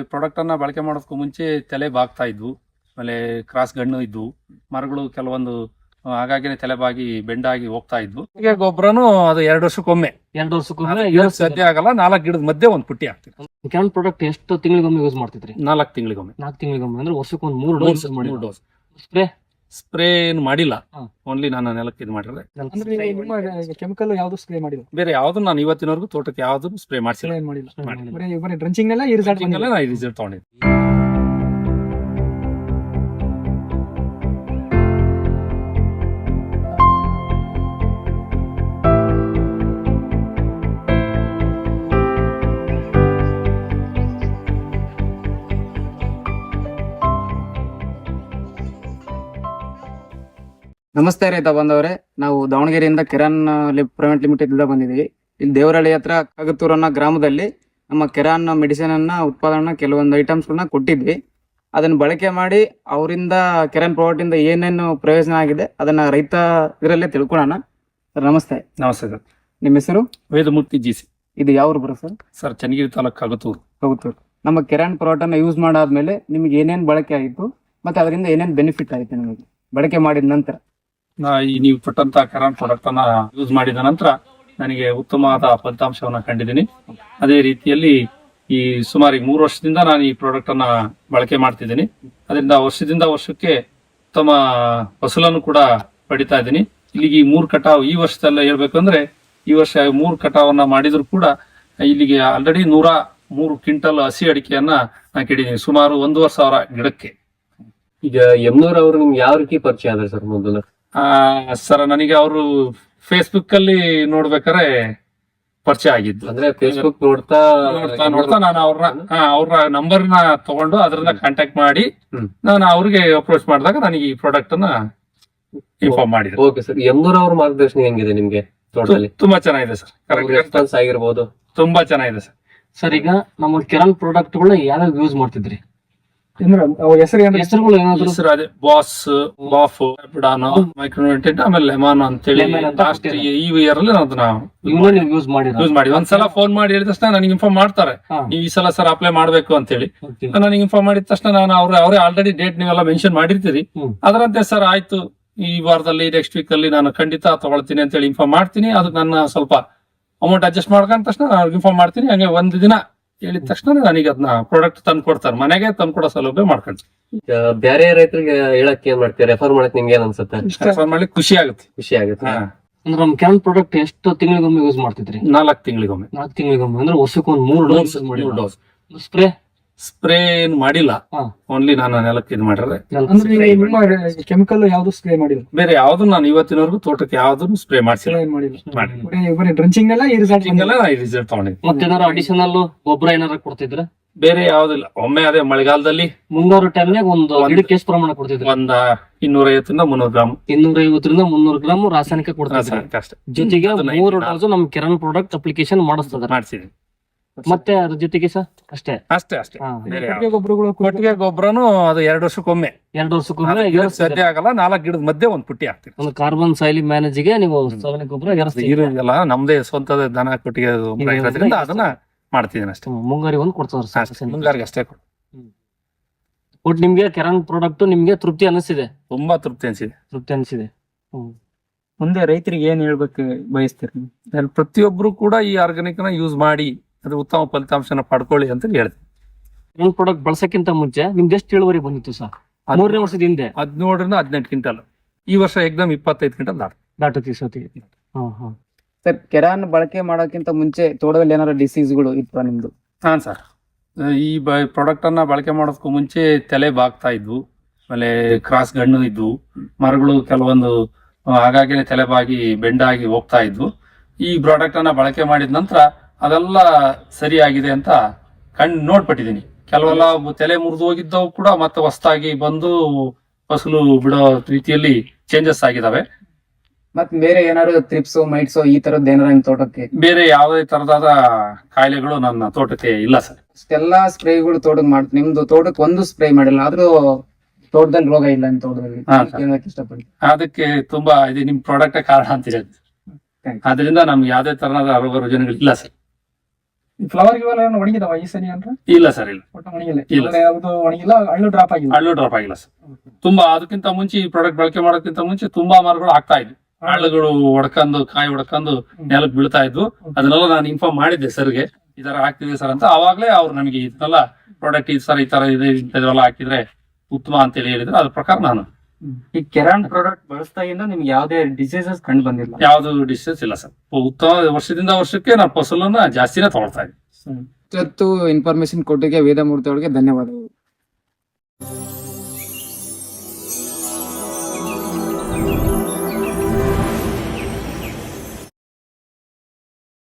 ಈ ಪ್ರಾಡಕ್ಟ್ ಅನ್ನ ಬಳಕೆ ಮಾಡೋದಕ್ಕೂ ಮುಂಚೆ ತಲೆ ಬಾಗ್ತಾ ಇದ್ವು. ಆಮೇಲೆ ಕ್ರಾಸ್ ಗಣ್ಣು ಇದ್ವು. ಮರಗಳು ಕೆಲವೊಂದು ಹಾಗಾಗಿನೇ ತಲೆಬಾಗಿ ತಲೆ ಬಾಗಿ ಬೆಂಡಾಗಿ ಹೋಗ್ತಾ ಇದ್ವು. ಈಗ ಗೊಬ್ಬರನು ಅದು ಎರಡು ವರ್ಷಕ್ಕೊಮ್ಮೆ. ಎರಡು ವರ್ಷಕ್ಕೊಮ್ಮೆ ಸದ್ಯ ಆಗಲ್ಲ ನಾಲ್ಕು ಗಿಡದ ಮಧ್ಯೆ ಒಂದು ಪುಟ್ಟಿ ಆಗ್ತೀವಿ ಕೆಲವು ಪ್ರಾಡಕ್ಟ್ ಎಷ್ಟು ತಿಂಗಳಿಗೊಮ್ಮೆ ಯೂಸ್ ಮಾಡ್ತಿದ್ರಿ? ನಾಲ್ಕು ತಿಂಗಳಿಗೊಮ್ಮೆ. ನಾಲ್ಕು ತಿಂಗಳಿಗೊಮ್ಮೆ ಅಂದ್ರೆ ವರ್ಷಕ್ಕೊಂದು ಮೂರು ಡೋಸ್ ಮೂರು ಡೋಸ್ ಸ್ಪ್ರೇ ಸ್ಪ್ರೇ ಏನು ಮಾಡಿಲ್ಲ. ಓನ್ಲಿ ನಾನು ನೆಲಕ್ಕೆ ಇದು ಮಾಡಿದ್ರೆ ಕೆಮಿಕಲ್ ಯಾವ್ದು ಸ್ಪ್ರೇ ಮಾಡಿಲ್ಲ? ಬೇರೆ ಯಾವ್ದು ನಾನು ಇವತ್ತಿನವರೆಗೂ ತೋಟಕ್ಕೆ ಯಾವ್ದು ಸ್ಪ್ರೇ ಮಾಡಿಸಿಲ್ಲ. ಮಾಡಿಲ್ಲ. ಮಾಡಿಲ್ಲ. ಬರೀ ಬರೀ ಡ್ರಂಚಿಂಗ್ ರಿಸಲ್ಟ್ ತಗೊಂಡಿದ್ದೆ. ನಮಸ್ತೆ ರೈತ ಬಂದವರೇ ನಾವು ದಾವಣಗೆರೆಯಿಂದ ಕಿರಾನ್ ಪ್ರೈವೇಟ್ ಲಿಮಿಟೆಡ್ ಇಂದ ಬಂದಿದ್ದೀವಿ. ಇಲ್ಲಿ ದೇವರಹಳ್ಳಿ ಹತ್ರ ಕಗತೂರ್ ಅನ್ನೋ ಗ್ರಾಮದಲ್ಲಿ ನಮ್ಮ ಕಿರಾನ್ ಮೆಡಿಸಿನ್ ಅನ್ನ ಉತ್ಪಾದನೆ ಕೆಲವೊಂದು ಐಟಮ್ಸ್ ಗಳನ್ನ ಕೊಟ್ಟಿದ್ವಿ. ಅದನ್ನ ಬಳಕೆ ಮಾಡಿ ಅವರಿಂದ ಕಿರಾನ್ ಪ್ರಾಡಕ್ಟ್ ಇಂದ ಏನೇನು ಪ್ರಯೋಜನ ಆಗಿದೆ ಅದನ್ನ ರೈತ ಇದರಲ್ಲೇ ತಿಳ್ಕೊಳ್ಳೋಣ. ಸರ್ ನಮಸ್ತೆ. ನಮಸ್ತೆ ಸರ್. ನಿಮ್ಮ ಹೆಸರು? Vedamurthy G C. ಇದು ಯಾವ ಬರೋ ಸರ್? ಸರ್ ಚನ್ನಗಿರಿ ತಾಲೂಕು ಕಗತ್ತೂರು. ಕಗತೂರ್ ನಮ್ಮ ಕಿರಾನ್ ಪ್ರಾಡಕ್ಟ್ ಅನ್ನ ಯೂಸ್ ಮಾಡಾದ್ಮೇಲೆ ನಿಮ್ಗೆ ಏನೇನ್ ಬಳಕೆ ಆಯಿತು ಮತ್ತೆ ಅದರಿಂದ ಏನೇನ್ ಬೆನಿಫಿಟ್ ಆಯಿತು ನಿಮಗೆ? ಬಳಕೆ ಮಾಡಿದ ನಂತರ. ಈ ನೀವು ಕೊಟ್ಟಂತ ಕರಾನ್ ಪ್ರಾಡಕ್ಟ್ ಅನ್ನ ಯೂಸ್ ಮಾಡಿದ ನಂತರ ನನಗೆ ಉತ್ತಮವಾದ ಫಲಿತಾಂಶವನ್ನ ಕಂಡಿದ್ದೀನಿ. ಅದೇ ರೀತಿಯಲ್ಲಿ ಈ ಸುಮಾರು ಮೂರು ವರ್ಷದಿಂದ ನಾನು ಈ ಪ್ರಾಡಕ್ಟ್ ಅನ್ನ ಬಳಕೆ ಮಾಡ್ತಿದ್ದೀನಿ. ಅದರಿಂದ ವರ್ಷದಿಂದ ವರ್ಷಕ್ಕೆ ಉತ್ತಮ ಫಸಲನ್ನು ಕೂಡ ಪಡಿತಾ ಇದ್ದೀನಿ. ಇಲ್ಲಿಗೆ ಈ ಮೂರು ಕಟಾವು ಈ ವರ್ಷದಲ್ಲ ಹೇಳ್ಬೇಕಂದ್ರೆ ಈ ವರ್ಷ ಮೂರು ಕಟಾವನ್ನ ಮಾಡಿದ್ರು ಕೂಡ ಇಲ್ಲಿಗೆ ಆಲ್ರೆಡಿ ನೂರ ಮೂರು ಕ್ವಿಂಟಲ್ ಹಸಿ ಅಡಿಕೆಯನ್ನ ನಾನು ಕೇಳಿದ್ದೀನಿ. ಸುಮಾರು ಒಂದೂವರೆ ಸಾವಿರ ಗಿಡಕ್ಕೆ. ಈಗ ಯಮ್ನೂರ್ ಅವರು ನಿಮ್ಗೆ ಯಾವ ರೀತಿ ಪರಿಚಯ ಆದ್ರೆ ಸರ್ ಮೊದಲು? ಸರ್ ನನಗೆ ಅವರು ಫೇಸ್ಬುಕ್ ಅಲ್ಲಿ ನೋಡ್ಬೇಕಾರೆ ಪರಿಚಯ ಆಗಿದ್ದು. ಅಂದ್ರೆ ಫೇಸ್ಬುಕ್ ನೋಡ್ತಾ ನೋಡ್ತಾ ನೋಡ್ತಾ ನಾನು ಅವ್ರನ್ನ ಅವ್ರ ನಂಬರ್ನ ತಗೊಂಡು ಅದರಿಂದ ಕಾಂಟ್ಯಾಕ್ಟ್ ಮಾಡಿ. ನಾನು ಅವ್ರಿಗೆ ಅಪ್ರೋಚ್ ಮಾಡಿದಾಗ ನನಗೆ ಈ ಪ್ರಾಡಕ್ಟ್ ಅನ್ನ ಇನ್ಫಾರ್ಮ್ ಮಾಡಿದ್ರು. ಓಕೆ ಸರ್ ಎಂಬೂರ್ ಅವ್ರ ಮಾರ್ಗದರ್ಶನ ಹೆಂಗಿದೆ ನಿಮ್ಗೆ ತೋಟದಲ್ಲಿ? ತುಂಬಾ ಚೆನ್ನಾಗಿದೆ ಸರ್ ಕರೆಕ್ಟ್ ರೆಸ್ಪಾನ್ಸ್ ಆಗಿರ್ಬೋದು. ತುಂಬಾ ಚೆನ್ನಾಗಿದೆ ಸರ್ ಸರ್ ಈಗ ನಮ್ಮ ಕೆಲವು ಪ್ರಾಡಕ್ಟ್ ಗಳನ್ನ ಯಾವ್ಯಾವ ಯೂಸ್ ಮಾಡ್ತಿದ್ರಿ? ಅಂದ್ರೆ ಅವ ಹೆಸರು ಹೆಸರುಗಳು ಏನಾದ್ರು? ಹೆಸರು ಅದೇ ಬಾಸ್ ಬಾಫ್ ಬಿಡಾನೋ ಮೈಕ್ರೋನ್ಯೂಟ್ರೆಂಟ್ ಆಮೇಲೆ ಲೆಮಾನ್ ಅಂತೇಳಿ ಲೆಮನ್ ಅಂತ ಲಾಸ್ಟ್. ಈ ಇಯರ್ ಅಲ್ಲಿ ಅದನ್ನ ಇವನ್ನ ನೀವು ಯೂಸ್ ಮಾಡಿರೋದು. ಯೂಸ್ ಮಾಡಿ ಒಂದ್ಸಲ ಫೋನ್ ಮಾಡಿ ಹೇಳಿದ ತಕ್ಷಣ ನನಗೆ ಇನ್ಫಾರ್ಮ್ ಮಾಡ್ತಾರೆ. ನೀವು ಈ ಸಲ ಸರ್ ಅಪ್ಲೈ ಮಾಡ್ಬೇಕು ಅಂತೇಳಿ. ನನಗೆ ಇನ್ಫಾರ್ಮ್ ಮಾಡಿದ ತಕ್ಷಣ ನಾನು ಅವ್ರ ಅವರೇ ಆಲ್ರೆಡಿ ಡೇಟ್ ನೀವೆಲ್ಲ ಮೆನ್ಷನ್ ಮಾಡಿರ್ತೀರಿ. ಹ್ಮ್. ಅದರಂತೆ ಸರ್ ಆಯ್ತು. ಈ ವಾರದಲ್ಲಿ ನೆಕ್ಸ್ಟ್ ವೀಕ್ ಅಲ್ಲಿ ನಾನು ಖಂಡಿತ ತಗೊಳ್ತೀನಿ ಅಂತ ಹೇಳಿ ಇನ್ಫಾರ್ಮ್ ಮಾಡ್ತೀನಿ. ಅದಕ್ಕೆ ನನ್ನ ಸ್ವಲ್ಪ ಅಮೌಂಟ್ ಅಡ್ಜಸ್ಟ್ ಮಾಡ್ಕೊಂಡ ತಕ್ಷಣ ನಾನು ಇನ್ಫಾರ್ಮ್ ಮಾಡ್ತೀನಿ. ಹಂಗೆ ಒಂದು ದಿನ ಹೇಳಿದ ತಕ್ಷಣ ನನಗೆ ಅದನ್ನ ಪ್ರಾಡಕ್ಟ್ ತಂದು ಕೊಡ್ತಾರೆ. ಮನೆಗೆ ತಂದು ಕೊಡೋ ಸೌಲಭ್ಯ ಮಾಡ್ಕೊಂತೀನಿ ಈಗ ಬೇರೆ ರೈತರಿಗೆ ಹೇಳಕ್ ಏನ್ ಮಾಡ್ತೀವಿ ರೆಫರ್ ಮಾಡಕ್ ನಿಮ್ಗೆ ಏನ್ ಅನ್ಸುತ್ತೆ ರೆಫರ್ ಮಾಡ್ಲಿಕ್ಕೆ ಖುಷಿ ಆಗುತ್ತೆ. ಖುಷಿ ಆಗುತ್ತೆ. ಅಂದ್ರೆ ನಮ್ ಕ್ಯಾನ್ ಪ್ರಾಡಕ್ಟ್ ಎಷ್ಟು ತಿಂಗಳಿಗೊಮ್ಮೆ ಯೂಸ್ ಮಾಡ್ತಿದ್ರಿ? ನಾಲ್ಕು ತಿಂಗಳಿಗೊಮ್ಮೆ. ನಾಲ್ಕು ತಿಂಗಳಿಗೊಮ್ಮೆ. ಅಂದ್ರೆ ವರ್ಷಕ್ಕೆ ಒಂದು ಮೂರು ಡೋಸ್ ಮೂರು ಡೋಸ್ ಸ್ಪ್ರೇ ಸ್ಪ್ರೇ ಏನ್ ಮಾಡಿಲ್ಲ. ಓನ್ಲಿ ನಾನು ನೆಲಕ್ಕೆ ಇದು ಮಾಡಿದ್ರೆ ಅಂದ್ರೆ ನೀವು ನಿಮ್ಮ ಕೆಮಿಕಲ್ ಯಾವ್ದು ಸ್ಪ್ರೇ ಮಾಡಿಲ್ಲ? ಬೇರೆ ಯಾವ್ದು ನಾನು ಇವತ್ತಿನವರೆಗೂ ತೋಟಕ್ಕೆ ಯಾವ್ದು ಸ್ಪ್ರೇ ಮಾಡಿಸಿಲ್ಲ. ಏನ್ ಮಾಡಿಲ್ಲ? ಮಾಡಿ ಬರೀ ಬರೀ ಡ್ರಂಚಿಂಗ್ ನೆಲ್ಲ ಈ ರಿಸಲ್ಟ್ ಹಿಂಗೆಲ್ಲ ನಾನು ರಿಸಲ್ಟ್ ತಗೊಂಡಿದ್ದೀನಿ. ಮತ್ತೆ ಏನಾರ ಅಡಿಷನಲ್ ಗೊಬ್ಬರ ಏನಾರ ಕೊಡ್ತಿದ್ರ? ಬೇರೆ ಯಾವ್ದಿಲ್ಲ. ಒಮ್ಮೆ ಅದೇ ಮಳೆಗಾಲದಲ್ಲಿ ಮುಂಗಾರು ಟೈಮ್ನಾಗ ಒಂದು ಒಂದು- ಗಿಡಕ್ಕೆ ಎಷ್ಟು ಪ್ರಮಾಣ ಕೊಡ್ತಿದ್ರು? ಒಂದ ಇನ್ನೂರೈವತ್ತರಿಂದ ಮುನ್ನೂರು ಗ್ರಾಮ್. ಇನ್ನೂರ ಐವತ್ತರಿಂದ ಮುನ್ನೂರು ಗ್ರಾಮ್ ರಾಸಾಯನಿಕ ಕೊಡ್ತಿದ್ರು? ರಾಸಾಯನಿಕ ಅಷ್ಟೇ. ಜೊತೆಗೆ ಅದನ್ನ ಮೂರು ಐದು ಡೋಸ್ ನಮ್ ಕಿರಣ್ ಪ್ರಾಡಕ್ಟ್ ಅಪ್ಲಿಕೇಶನ್ ಮಾಡಿಸ್ತದ ಮಾಡಿಸಿದೀನಿ. ಮತ್ತೆ ಅದ್ರ ಜೊತೆಗೆ ಸರ್? ಅಷ್ಟೇ. ಅಷ್ಟೇ ಅಷ್ಟೇ. ಬೇರೆ ಕೊಟ್ಟಿಗೆ ಗೊಬ್ಬರಗಳು ಕೊಟ್ಟಿಗೆ ಗೊಬ್ಬರನು ಅದು ಎರಡು ವರ್ಷಕ್ಕೊಮ್ಮೆ. ಎರಡು ವರ್ಷಕ್ಕೊಮ್ಮೆ ನಾಲ್ಕು ಗಿಡಕ್ಕೆ ಸದ್ಯ ಆಗಲ್ಲ ನಾಲ್ಕು ಗಿಡದ ಮಧ್ಯೆ ಒಂದು ಪುಟ್ಟಿ ಹಾಕ್ತೀವಿ. ಒಂದು ಕಾರ್ಬನ್ ಸೈಲಿ ಮ್ಯಾನೇಜ್ಗೆ ನೀವು ಸಗಣಿ ಗೊಬ್ಬರ ಎರಸ್ತೀವಿ ಇರೋದಿಲ್ಲ ನಮ್ದೇ ಸ್ವಂತ ದನ ಕೊಟ್ಟಿಗೆ ಇರೋದ್ರಿಂದ ಅದನ್ನ ಮಾಡ್ತಿದ್ದೀನಿ ಅಷ್ಟೇ. ಮುಂಗಾರಿ ಒಂದು ಕೊಡ್ತಾರೆ ಅಷ್ಟೇ. ಮುಂಗಾರಿಗೆ ಅಷ್ಟೇ ಕೊಡು. ಒಟ್ಟು ನಿಮ್ಗೆ ಕೆರನ್ ಪ್ರಾಡಕ್ಟ್ ನಿಮ್ಗೆ ತೃಪ್ತಿ ಅನಿಸಿದೆ ತುಂಬಾ ತೃಪ್ತಿ ಅನಿಸಿದೆ. ತೃಪ್ತಿ ಅನಿಸಿದೆ. ಹ್ಮ್. ಮುಂದೆ ರೈತರಿಗೆ ಏನ್ ಹೇಳ್ಬೇಕು ಬಯಸ್ತೀರಿ? ಪ್ರತಿಯೊಬ್ರು ಕೂಡ ಈ ಆರ್ಗಾನಿಕ್ನ ಯೂಸ್ ಮಾಡಿ ಅದು ಉತ್ತಮ ಫಲಿತಾಂಶನ ಪಡ್ಕೊಳ್ಳಿ ಅಂತ ಹೇಳ್ತೀನಿ. ನನ್ನ ಪ್ರಾಡಕ್ಟ್ ಬಳಸಕ್ಕಿಂತ ಮುಂಚೆ ನಿಮ್ದು ಎಷ್ಟು ಇಳುವರಿ ಬಂದಿತ್ತು ಸರ್? ಮೂರನೇ ವರ್ಷದ ಹಿಂದೆ. ಹದಿನೇಳರಿಂದ ಹದಿನೆಂಟು ಕ್ವಿಂಟಲ್. ಈ ವರ್ಷ ಎಕ್ದಮ್ ಇಪ್ಪತ್ತೈದು ಕ್ವಿಂಟಲ್ ದಾಟ. ದಾಟತಿ ಸತಿ. ಹಾ ಹಾ. ಸರ್ ಕೆರಾನ್ ಬಳಕೆ ಮಾಡೋಕ್ಕಿಂತ ಮುಂಚೆ ತೋಟದಲ್ಲಿ ಏನಾರ ಡಿಸೀಸ್ಗಳು ಇತ್ತು ನಿಮ್ದು? ಹಾಂ ಸರ್. ಈ ಬ ಪ್ರಾಡಕ್ಟ್ ಅನ್ನ ಬಳಕೆ ಮಾಡೋದಕ್ಕೂ ಮುಂಚೆ ತಲೆ ಬಾಗ್ತಾ ಇದ್ವು. ಆಮೇಲೆ ಕ್ರಾಸ್ ಗಣ್ಣು ಇದ್ವು. ಮರಗಳು ಕೆಲವೊಂದು ಆ, ಆಗಾಗ್ಗೆ ತಲೆ ಬಾಗಿ ಬೆಂಡಾಗಿ ಹೋಗ್ತಾ ಇದ್ವು. ಈ ಪ್ರಾಡಕ್ಟ್ ಅನ್ನ ಬಳಕೆ ಮಾಡಿದ ನಂತರ ಅದೆಲ್ಲ ಸರಿಯಾಗಿದೆ ಅಂತ ಕಣ್ ನೋಡ್ಬಿಟ್ಟಿದ್ದೀನಿ ಕೆಲವೆಲ್ಲ ತಲೆ ಮುರಿದು ಹೋಗಿದ್ದವು ಕೂಡ ಮತ್ತೆ ಹೊಸದಾಗಿ ಬಂದು ಫಸಲು ಬಿಡೋ ರೀತಿಯಲ್ಲಿ ಚೇಂಜಸ್ ಆಗಿದಾವೆ. ಮತ್ ಬೇರೆ ಏನಾದ್ರು ತ್ರಿಪ್ಸು ಮೈಟ್ಸು ಈ ತರದ್ ಏನಾರ ನಿಮ್ ತೋಟಕ್ಕೆ? ಬೇರೆ ಯಾವುದೇ ತರದಾದ ಕಾಯಿಲೆಗಳು ನನ್ನ ತೋಟಕ್ಕೆ ಇಲ್ಲ ಸರ್. ಇಷ್ಟೆಲ್ಲಾ ಸ್ಪ್ರೇಗಳು ತೋಟಕ್ಕೆ ಮಾಡ್ತೀನಿ ನಿಮ್ದು ತೋಟಕ್ಕೆ ಒಂದು ಸ್ಪ್ರೇ ಮಾಡಿಲ್ಲ ಆದ್ರೂ ತೋಟದಲ್ಲಿ ರೋಗ ಇಲ್ಲ ನಿಮ್ ತೋಟದಲ್ಲಿ. ಹಾ, ಇಷ್ಟಪಡ್ತೀನಿ. ಅದಕ್ಕೆ ತುಂಬಾ ಇದು ನಿಮ್ ಪ್ರಾಡಕ್ಟ್ ಕಾರಣ ಅಂತ ಹೇಳಿ. ಅದರಿಂದ ನಮ್ಗೆ ಯಾವ್ದೇ ತರಹದ ರೋಗ ರುಜಿನಗಳು ಇಲ್ಲ ಸರ್. ಫ್ಲವರ್ ಗಿವಲ್ ಏನು ಒಣಗಿದಾವ ಈ ಸರಿ ಅಂದ್ರೆ? ಇಲ್ಲ ಸರ್ ಇಲ್ಲ. ಒಟ್ಟು ಒಣಗಿಲ್ಲ. ಇಲ್ಲ. ಇಲ್ಲ ಯಾವ್ದು ಒಣಗಿಲ್ಲ ಹಳ್ಳು ಡ್ರಾಪ್ ಆಗಿಲ್ಲ. ಹಳ್ಳು ಡ್ರಾಪ್ ಆಗಿಲ್ಲ ಸರ್ ತುಂಬಾ ಅದಕ್ಕಿಂತ ಮುಂಚೆ ಈ ಪ್ರಾಡಕ್ಟ್ ಬಳಕೆ ಮಾಡೋಕ್ಕಿಂತ ಮುಂಚೆ ತುಂಬಾ ಮರಗಳು ಆಗ್ತಾ ಇದ್ವು. ಹಳ್ಳುಗಳು ಒಡ್ಕೊಂಡು ಕಾಯಿ ಒಡ್ಕೊಂಡು ನೆಲಕ್ಕೆ ಬೀಳ್ತಾ ಇದ್ವು. ಅದನ್ನೆಲ್ಲ ನಾನು ಇನ್ಫಾರ್ಮ್ ಮಾಡಿದ್ದೆ ಸರ್ಗೆ ಈ ತರ ಆಗ್ತಿದೆ ಸರ್ ಅಂತ. ಅವಾಗ್ಲೇ ಅವ್ರು ನಮಗೆ ಇದನ್ನೆಲ್ಲ ಪ್ರಾಡಕ್ಟ್ ಈ ಸರ್ ಈ ತರ ಇದೆ ಇಂಥದ್ದೆಲ್ಲ ಹಾಕಿದ್ರೆ ಉತ್ತಮ ಅಂತೇಳಿ ಹೇಳಿದ್ರು. ಅದ್ರ ಪ್ರಕಾರ ನಾನು ಈ ಕೆರಾನ್ ಪ್ರಾಡಕ್ಟ್ ಬಳಸ್ದಾಗಿಂದ ನಿಮ್ಗೆ ಯಾವ್ದೇ ಡಿಸೀಸಸ್ ಕಂಡು ಬಂದಿಲ್ಲ. ಯಾವ್ದು ಡಿಸೀಸ್ ಇಲ್ಲ ಸರ್. ಉತ್ತಮ ವರ್ಷದಿಂದ ವರ್ಷಕ್ಕೆ ನಾನು ಫಸಲನ್ನ ಜಾಸ್ತಿನೇ ತಗೊಳ್ತಾ ಇದ್ದೀನಿ ಇವತ್ತು ಇನ್ಫಾರ್ಮೇಶನ್ ಕೊಟ್ಟಿಗೆ ವೇದಮೂರ್ತಿ ಅವರಿಗೆ ಧನ್ಯವಾದಗಳು.